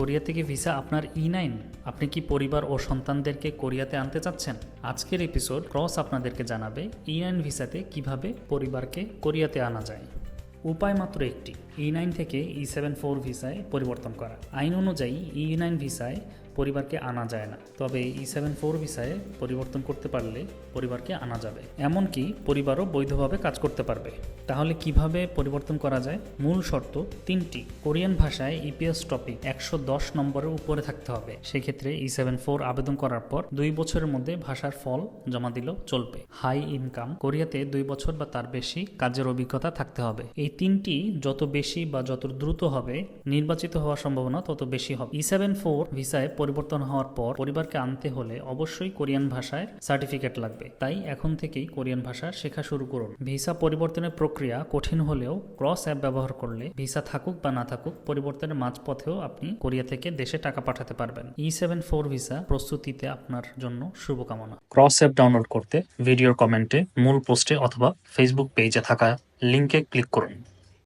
Korea থেকে visa আপনার E nine. আপনি কি পরিবার ও সন্তানদেরকে কোরিয়াতে আনতে চাচ্ছেন? আজকের এপিসোড ক্রস আপনাদেরকে জানাবে ই নাইন ভিসাতে কীভাবে পরিবারকে কোরিয়াতে আনা যায়। উপায় মাত্র একটি। ই নাইন থেকে ই সেভেন ফোর ভিসায় পরিবর্তন করা। আইন অনুযায়ী ই নাইন ভিসায় পরিবারকে আনা যায় না। তবে ই সেভেন ফোর ভিসায় পরিবর্তন করতে পারলে পরিবারকে আনা যাবে। এমনকি পরিবারও বৈধভাবে কাজ করতে পারবে। তাহলে কীভাবে পরিবর্তন করা যায়? মূল শর্ত তিনটি। কোরিয়ান ভাষায় ইপিএস টপিক একশো দশ নম্বরের উপরে থাকতে হবে। সেক্ষেত্রে ই সেভেন ফোর আবেদন করার পর দুই বছরের মধ্যে ভাষার ফল জমা দিলেও চলবে। হাই ইনকাম কোরিয়াতে দুই বছর বা তার বেশি কাজের অভিজ্ঞতা থাকতে হবে। এই তিনটি যত বেশি বা যত দ্রুত হবে নির্বাচিত হওয়ার সম্ভাবনা তত বেশি হবে। ই সেভেন ফোর ভিসায় পরিবর্তন হওয়ার পর পরিবারকে আনতে হলে অবশ্যই কোরিয়ান ভাষায় সার্টিফিকেট লাগবে। তাই এখন থেকেই কোরিয়ান ভাষা শেখা শুরু করুন। ভিসা পরিবর্তনের প্রক্রিয়া কঠিন হলেও ক্রস অ্যাপ ব্যবহার করলে ভিসা থাকুক বা না থাকুক পরিবর্তনের মাঝপথেও আপনি কোরিয়া থেকে দেশে টাকা পাঠাতে পারবেন। ই সেভেন ফোর ভিসা প্রস্তুতিতে আপনার জন্য শুভকামনা। ক্রস অ্যাপ ডাউনলোড করতে ভিডিওর কমেন্টে, মূল পোস্টে অথবা ফেসবুক পেজে থাকা লিঙ্কে ক্লিক করুন।